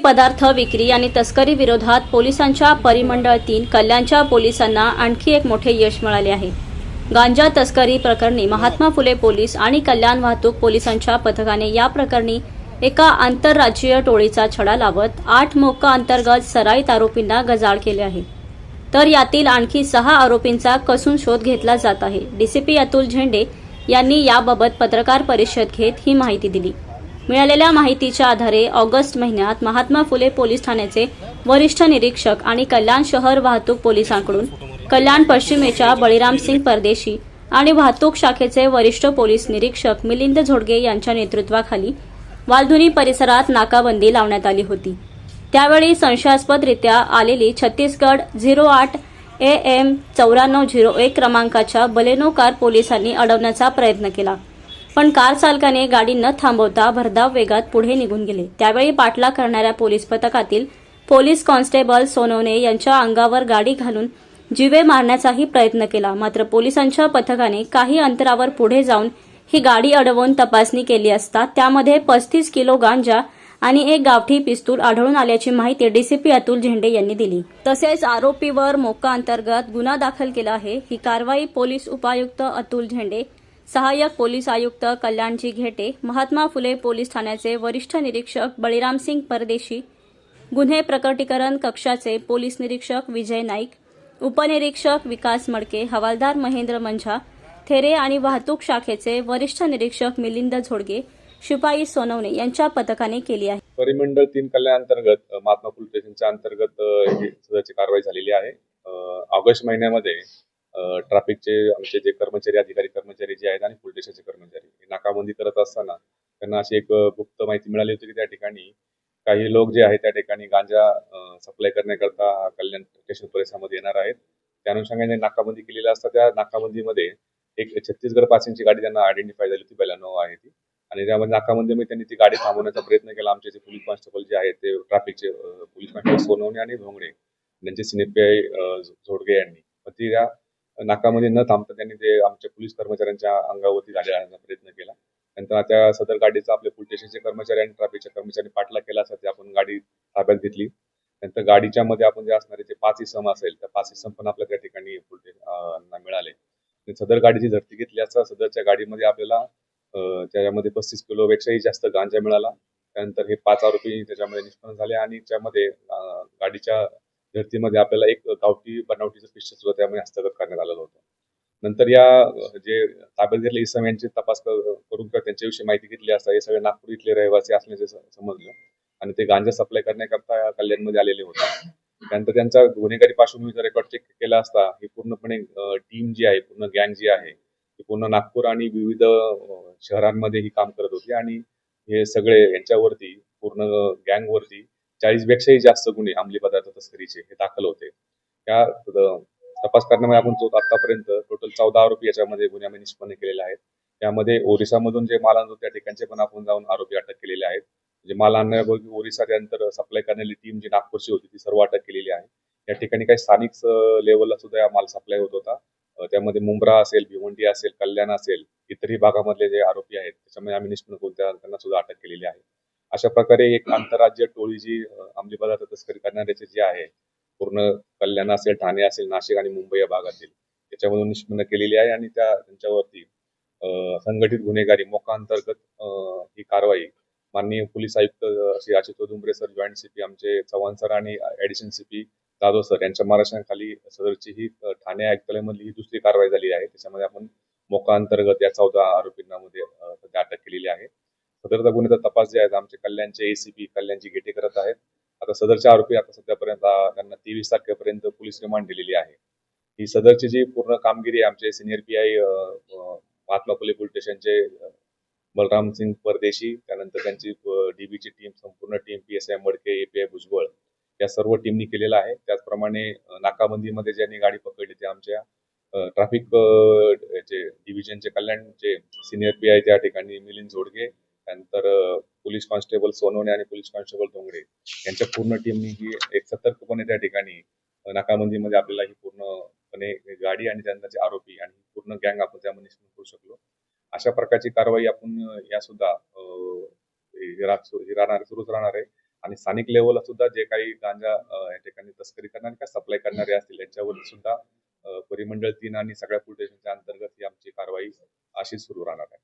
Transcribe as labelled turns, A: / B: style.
A: पदार्थ विक्री आणि तस्करी विरोधात पोलिसांच्या परिमंडळ तीन कल्याणच्या पोलिसांना आणखी एक मोठे यश मिळाले आहे. गांजा तस्करी प्रकरणी महात्मा फुले पोलीस आणि कल्याण वाहतूक पोलिसांच्या पथकाने या प्रकरणी एका आंतरराज्यीय टोळीचा छडा लावत आठ मोक्का अंतर्गत सराईत आरोपींना गजाळ केले आहे. तर यातील आणखी सहा आरोपींचा कसून शोध घेतला जात आहे. डीसीपी अतुल झेंडे यांनी याबाबत पत्रकार परिषद घेत ही माहिती दिली. मिळालेल्या माहितीच्या आधारे ऑगस्ट महिन्यात महात्मा फुले पोलीस ठाण्याचे वरिष्ठ निरीक्षक आणि कल्याण शहर वाहतूक पोलिसांकडून कल्याण पश्चिमेच्या बळीराम सिंग परदेशी आणि वाहतूक शाखेचे वरिष्ठ पोलीस निरीक्षक मिलिंद झोडगे यांच्या नेतृत्वाखाली वालधुनी परिसरात नाकाबंदी लावण्यात आली होती. त्यावेळी संशयास्पदरित्या आलेली छत्तीसगड झिरो आठ ए एम चौऱ्याण्णव झिरो एक क्रमांकाच्या बलेनो कार पोलिसांनी अडवण्याचा प्रयत्न केला. पण कार चालकाने गाडी न थांबवता भरधाव वेगात पुढे निघून गेले. त्यावेळी पाठलाग करणाऱ्या पोलीस पथकातील पोलीस कॉन्स्टेबल सोनवणे यांच्या अंगावर गाडी घालून जिवे मारण्याचाही प्रयत्न केला. मात्र पोलिसांच्या पथकाने काही अंतरावर पुढे जाऊन ही गाडी अडवून तपासणी केली असता त्यामध्ये पस्तीस किलो गांजा आणि एक गावठी पिस्तूल आढळून आल्याची माहिती डीसीपी अतुल झेंडे यांनी दिली. तसेच आरोपीवर मोका अंतर्गत गुन्हा दाखल केला आहे. ही कारवाई पोलीस उपायुक्त अतुल झेंडे सहाय्यक पोलीस आयुक्त कल्याणजी घेटे महात्मा फुले पोलीस ठाण्याचे वरिष्ठ निरीक्षक बळीरामसिंग परदेशी गुन्हे प्रकटीकरण कक्षाचे पोलीस निरीक्षक विजय नाईक उपनिरीक्षक विकास मडके हवालदार महेंद्र मंझा थेरे आणि वाहतूक शाखेचे वरिष्ठ निरीक्षक मिलिंद झोडगे शिपाई सोनवणे यांच्या पथकाने केली आहे.
B: परिमंडळ तीन कल्याण अंतर्गत महात्मा फुले स्टेशनच्या अंतर्गत ही कारवाई झालेली आहे. ऑगस्ट महिन्यामध्ये ट्रॅफिकचे आमचे जे कर्मचारी अधिकारी कर्मचारी जे आहेत आणि पोलीस स्टेशनचे कर्मचारी. नाकाबंदी करत असताना त्यांना अशी एक गुप्त माहिती मिळाली होती की त्या ठिकाणी काही लोक जे आहेत त्या ठिकाणी गांजा सप्लाय करण्याकरता कल्याण स्टेशन परिसरामध्ये येणार आहेत. त्या अनुषंगाने म्हणजे नाकाबंदी केलेली असता त्या नाकाबंदीमध्ये एक छत्तीसगड पासिंगची गाडी त्यांना आयडेंटिफाय झाली होती बेलानो आहे ती. आणि त्यामध्ये नाकाबंदीमध्ये त्यांनी ती गाडी थांबवण्याचा प्रयत्न केला. आमचे जे पोलीस कॉन्स्टेबल जे आहेत ते ट्रॅफिकचे पोलीस कॉन्स्टेबल सोनवणे आणि भोंगडे यांचे सिनेपीआय झोडगे यांनी. ती त्या नाकामध्ये न थांबता त्यांनी ते आमच्या पोलीस कर्मचाऱ्यांच्या अंगावरती गाडी प्रयत्न केला. नंतर त्या सदर गाडीचा आपल्या पोलीस स्टेशनचे कर्मचारी आणि ट्रॅफिकच्या कर्मचारी पाठला केला असता ते आपण गाडी ताब्यात घेतली. नंतर गाडीच्या मध्ये आपण जे असणारे जे पाच इसम असेल त्या पाच इसम पण आपल्या त्या ठिकाणी मिळाले. सदर गाडीची झडती घेतली असता सदरच्या गाडीमध्ये आपल्याला त्याच्यामध्ये पस्तीस किलोपेक्षाही जास्त गांजा मिळाला. त्यानंतर हे पाच आरोपी त्याच्यामध्ये निष्पन्न झाले आणि त्यामध्ये गाडीच्या धर्तीमध्ये आपल्याला एक गावठी बनावटीचं पिस्टल सुद्धा त्यामध्ये हस्तगत करण्यात आलेलं होतं. नंतर या जे ताब्यात घेतले इसम यांची तपास करून त्यांच्याविषयी माहिती घेतली असता हे सगळे नागपूर इथले रहिवासी असल्याचे समजलं. आणि ते गांजा सप्लाय करण्याकरता कल्याणमध्ये आलेले होते. त्यानंतर त्यांचा गुन्हेगारी पार्श्वभूमीचा रेकॉर्ड चेक केला असता ही पूर्णपणे टीम जी आहे पूर्ण गँग जी आहे ती पूर्ण नागपूर आणि विविध शहरांमध्ये ही काम करत होती. आणि हे सगळे यांच्यावरती पूर्ण गँग चाळीसपेक्षाही जास्त गुन्हे अंमली पदार्थ तस्करीचे हे दाखल होते. त्या तपास करण्यामुळे आपण तो आतापर्यंत टोटल चौदा आरोपी याच्यामध्ये गुन्ह्यामध्ये निष्पन्न केलेले आहेत. त्यामध्ये ओरिसामधून जे माल आणतो त्या ठिकाणचे पण आपण जाऊन आरोपी अटक केलेले आहेत. जे माल आणण्यापूर्वी ओरिसा त्यानंतर सप्लाय करणारी टीम जी नागपूरची होती ती सर्व अटक केलेली आहे. या ठिकाणी काही स्थानिक लेवलला सुद्धा या माल सप्लाय होत होता. त्यामध्ये मुंब्रा असेल भिवंडी असेल कल्याण असेल इतरही भागामधले जे आरोपी आहेत त्याच्यामध्ये आम्ही निष्पन्न करून त्यांना सुद्धा अटक केलेली आहे. अशा प्रकारे एक आंतरराज्य टोळी जी अ, अंमली पदार्थ तस्करी करणाऱ्याचे जे आहे पूर्ण कल्याण असेल ठाणे असेल नाशिक आणि मुंबई या भागातील त्याच्यामधून निष्पन्न केलेली आहे आणि त्या त्यांच्यावरती संघटित गुन्हेगारी मोका अंतर्गत ही कारवाई माननीय पोलीस आयुक्त Shri Ashish Chaudhumbare sir joint CP आमचे चव्हाण सर आणि ऍडिशन सीपी जाधव सर यांच्या मार्गदर्शनाखाली सदरची ही ठाणे आयुक्तालयामधली ही दुसरी कारवाई झाली आहे. त्याच्यामध्ये आपण मोका अंतर्गत या चौदा आरोपींना मध्ये सध्या अटक केलेली आहे. सदरचा गुन्ह्याचा तपास जे आहे आमचे कल्याणचे एसीपी कल्याणची गेटे करत आहेत. आता सदरचे आरोपी आता सध्यापर्यंत त्यांना तेवीस तारखेपर्यंत पोलीस रिमांड दिलेली आहे. ही सदरची जी पूर्ण कामगिरी आमचे senior P I Mahatma Phule police स्टेशनचे बलराम सिंग परदेशी त्यानंतर त्यांची डीबीची टीम संपूर्ण team P S I Madke API Bhujbal या सर्व टीमनी केलेला आहे. त्याचप्रमाणे नाकाबंदीमध्ये ज्यांनी गाडी पकडली ते आमच्या ट्रॅफिक डिव्हिजनचे कल्याणचे सिनियर पी आय त्या ठिकाणी मिलिंद झोडगे त्यानंतर पोलीस कॉन्स्टेबल सोनवणे आणि पोलीस कॉन्स्टेबल डोंगरे यांच्या पूर्ण टीमनी ही एक सतर्कपणे त्या ठिकाणी अ, नाकाबंदीमध्ये आपल्याला ही पूर्णपणे गाडी आणि त्यांचे आरोपी आणि पूर्ण गँग आपण त्यामध्ये करू शकलो. अशा प्रकारची कारवाई आपण या सुद्धा राहणार सुरूच राहणार आहे. आणि स्थानिक लेवलला सुद्धा जे काही गांजा या ठिकाणी तस्करी करणारे किंवा सप्लाय करणारे असतील यांच्यावर सुद्धा परिमंडळ तीन आणि सगळ्या पोलीस स्टेशनच्या अंतर्गत ही आमची कारवाई अशीच सुरू राहणार आहे.